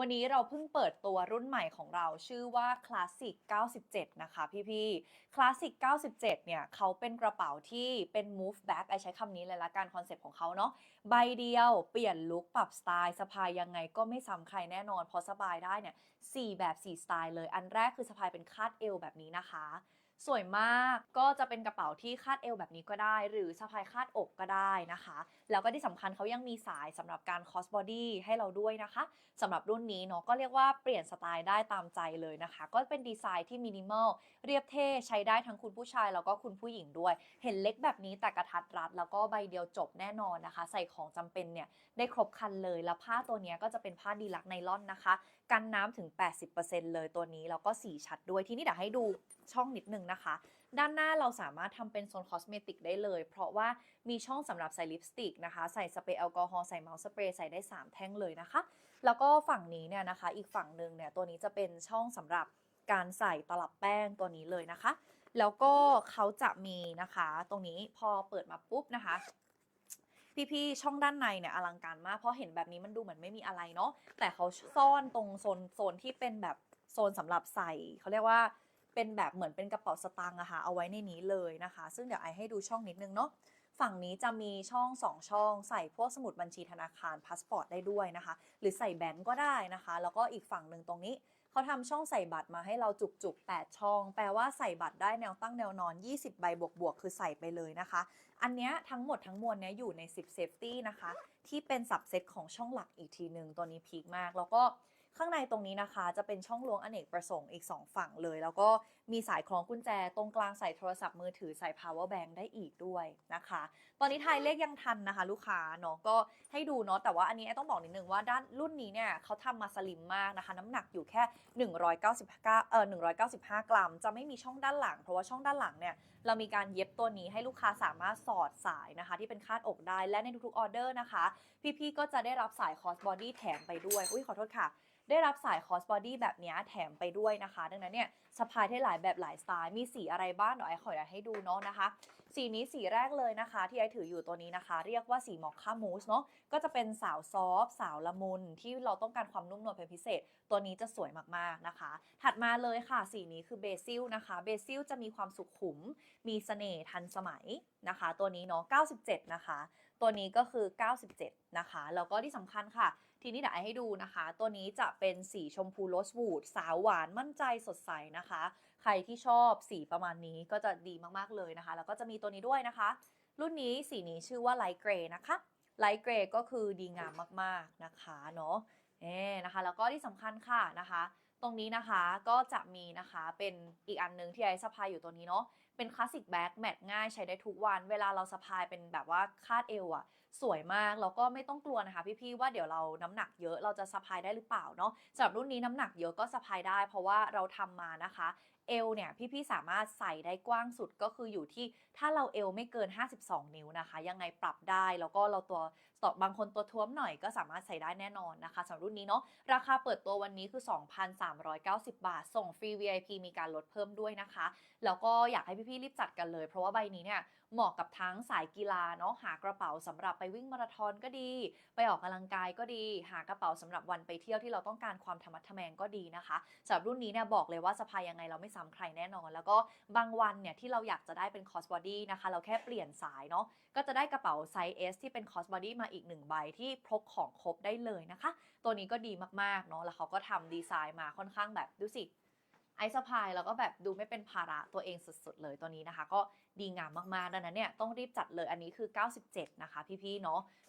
วันนี้เราเพิ่งเปิดตัวรุ่นใหม่ของเราชื่อว่า Classic 97 นะคะพี่ๆ Classic 97 เนี่ยเขาเป็นกระเป๋าที่เป็น move back ไอใช้คำนี้เลยละกันคอนเซ็ปต์ของเขาเนาะใบเดียวเปลี่ยนลุคปรับสไตล์สะพายยังไงก็ไม่ซ้ำใครแน่นอนพราะสบายได้เนี่ย4แบบ 4 สไตล์เลย อันแรกคือสะพายเป็นคาดเอวแบบนี้นะคะ สวยมากก็จะเป็นกระเป๋าที่คาดเอวแบบนี้ก็ได้ หรือสะพายคาดอกก็ได้นะคะ แล้วก็ที่สำคัญเขายังมีสายสำหรับการคอสบอดี้ให้เราด้วยนะคะสำหรับรุ่นนี้เนาะก็เรียกว่าเปลี่ยนสไตล์ได้ตามใจเลยนะคะ ก็เป็นดีไซน์ที่มินิมอลเรียบเท่ใช้ได้ทั้งคุณผู้ชายแล้วก็คุณผู้หญิงด้วย เห็นเล็กแบบนี้แต่กระทัดรัด แล้วก็ใบเดียวจบแน่นอนนะคะ ใส่ของจำเป็นเนี่ยได้ครบครันเลยแล้วผ้าตัวนี้ก็จะเป็นผ้าดีลักไนลอนนะคะ กันน้ำถึง 80%เลยตัวนี้แล้วก็สีชัดด้วย ที่นี่เดี๋ยวให้ดูช่องนิดนึงนะคะ ด้านหน้าเราสามารถทำเป็นโซนคอสเมติกได้เลย เพราะว่ามีช่องสำหรับใส่ลิปสติกนะคะ ใส่สเปรย์แอลกอฮอล์ใส่เมาส์สเปรย์ใส่ได้ 3 แท่งเลยนะคะ แล้วก็ฝั่งนี้เนี่ยนะคะ อีกฝั่งหนึ่งเนี่ยตัวนี้จะเป็นช่องสำหรับการใส่ตลับแป้งตัวนี้เลยนะคะ แล้วก็เขาจะมีนะคะ ตรงนี้พอเปิดมาปุ๊บนะคะ พี่ๆช่องด้านในเนี่ยอลังการมากเพราะเห็นแบบนี้มันดูเหมือนไม่มีอะไรเนาะแต่เขาซ่อนตรงโซนโซนที่เป็นแบบโซนสำหรับใส่เขาเรียกว่าเป็นแบบเหมือนเป็นกระเป๋าสตางค์อะค่ะเอาไว้ในนี้เลยนะคะ ซึ่งเดี๋ยวไอให้ดูช่องนิดนึงเนาะฝั่งนี้จะมีช่อง 2 ช่อง ใส่พวกสมุดบัญชีธนาคารพาสปอร์ตได้ด้วยนะคะ หรือใส่แบงก์ก็ได้นะคะ แล้วก็อีกฝั่งหนึ่งตรงนี้ เขาทำช่องใส่บัตรมาให้เราจุกๆ 8 ช่อง แปลว่าใส่บัตรได้แนวตั้งแนวนอน 20 ใบบวกๆคือใส่ไปเลยนะคะ อันเนี้ยทั้งหมดทั้งมวลเนี้ยอยู่ใน 10 Safety นะคะ ที่เป็นสับเซตของช่องหลักอีกทีหนึ่งตัวนี้พีคมากแล้วก็ ข้างในตรงนี้นะคะ จะเป็นช่องลวงอเนกประสงค์อีก 2 ฝั่งเลย แล้วก็มีสายคล้องกุญแจ ตรงกลางใส่โทรศัพท์มือถือใส่ power bank ได้อีกด้วยนะคะ ตอนนี้ทายเลขยังทันนะคะ ลูกค้าเนาะก็ให้ดูเนาะแต่ว่าอันนี้ไอ้ต้องบอกนิดนึงว่าด้านรุ่นนี้เนี่ยเขาทำมาสลิมมากนะคะ น้ำหนักอยู่แค่ 199เอ่อ195 กรัม จะไม่มีช่องด้านหลัง เพราะว่าช่องด้านหลังเนี่ยเรามีการเย็บตัวนี้ให้ลูกค้าสามารถสอดสายนะคะ ที่เป็นคาดอกได้และในทุกๆออเดอร์นะคะ พี่ๆก็จะได้รับสายคอสบอดี้แถมไปด้วยอุ้ยขอโทษค่ะได้รับสายคอสบอดี้แบบนี้แถมไปด้วยนะคะ ดังนั้นเนี่ยสะพายได้หลายแบบหลายสไตล์มีสีอะไรบ้างเดี๋ยวไอขออนุญาตให้ดูเนาะนะคะ สีนี้สีแรกเลยนะคะ ที่ไอถืออยู่ตัวนี้นะคะ เรียกว่าสีมอคค่ามูสเนาะก็จะเป็นสาวซอฟสาวละมุนที่เราต้องการความนุ่มนวลเป็นพิเศษ ตัวนี้จะสวยมากๆนะคะ ถัดมาเลยค่ะ สีนี้คือเบซิลนะคะเบซิลจะมีความสุขุม มีเสน่ห์ทันสมัยนะคะ ตัวนี้เนาะ97 นะคะ ตัวนี้ก็คือ 97 นะคะ แล้วก็ที่สำคัญค่ะ ทีนี้เดี๋ยวไอให้ดูนะคะ ตัวนี้จะเป็นสีชมพูโรสวูดสาวหวานมั่นใจสดใสนะคะ ใครที่ชอบสีประมาณนี้ก็จะดีมากๆเลยนะคะ แล้วก็จะมีตัวนี้ด้วยนะคะ รุ่นนี้สีนี้ชื่อว่าไลท์เกรย์นะคะไลท์เกรย์ก็คือดีงามมากๆนะคะเนาะเอ๊นะคะ แล้วก็ที่สำคัญค่ะนะคะ ตรงนี้นะคะก็จะมีนะคะเป็นอีกอันหนึงที่ไอสะพายอยู่ตัวนี้เนาะ เป็นคลาสสิกแบ็กแมทง่ายใช้ได้ทุกวัน เวลาเราสะพายเป็นแบบว่าคาดเอวอะสวยมาก แล้วก็ไม่ต้องกลัวนะคะพี่ๆว่าเดี๋ยวเราน้ำหนักเยอะเราจะสะพายได้หรือเปล่าเนาะสำหรับรุ่นนี้น้ำหนักเยอะก็สะพายได้ เพราะว่าเราทำมานะคะเอวเนี่ยพี่ๆสามารถใส่ได้กว้างสุดก็คืออยู่ที่ถ้าเราเอวไม่เกิน 52 นิ้วนะคะ ยังไงปรับได้แล้วก็เราตัวต่อบางคนตัวท้วมหน่อยก็สามารถใส่ได้แน่นอนนะคะสำหรับรุ่นนี้เนาะราคาเปิดตัววันนี้คือ 2,390 บาท ส่งฟรี VIP มีการลดเพิ่มด้วยนะคะ แล้วก็อยากให้พี่พี่รีบจัดกันเลย เพราะว่าใบนี้เนี่ยเหมาะกับทั้งสายกีฬาเนาะหากระเป๋าสำหรับไปวิ่งมาราธอนก็ดี ไปออกกำลังกายก็ดี หากระเป๋าสำหรับวันไปเที่ยวที่เราต้องการความธรรมะทแมงก็ดีนะคะสำหรับรุ่นนี้เนี่ยบอกเลยว่าสะพายยังไงเราไม่ซ้ำใครแน่นอน แล้วก็บางวันเนี่ยที่เราอยากจะได้เป็นคอสบอดี้นะคะเราแค่เปลี่ยนสายเนาะก็จะได้กระเป๋าไซส์ S ที่เป็นคอสบอดี้มาอีกหนึ่งใบที่พกของครบได้เลยนะคะ ตัวนี้ก็ดีมากๆเนาะแล้วเขาก็ทำดีไซน์มาค่อนข้างแบบดูสิ ไอซ์สะพายแล้วก็แบบดูไม่เป็นภาระตัวเองสุดๆเลยตัวนี้นะคะ ก็ดีงามมากๆ ดังนั้นเนี่ยต้องรีบจัดเลยอันนี้คือ 97 นะคะ พี่ๆ เนาะ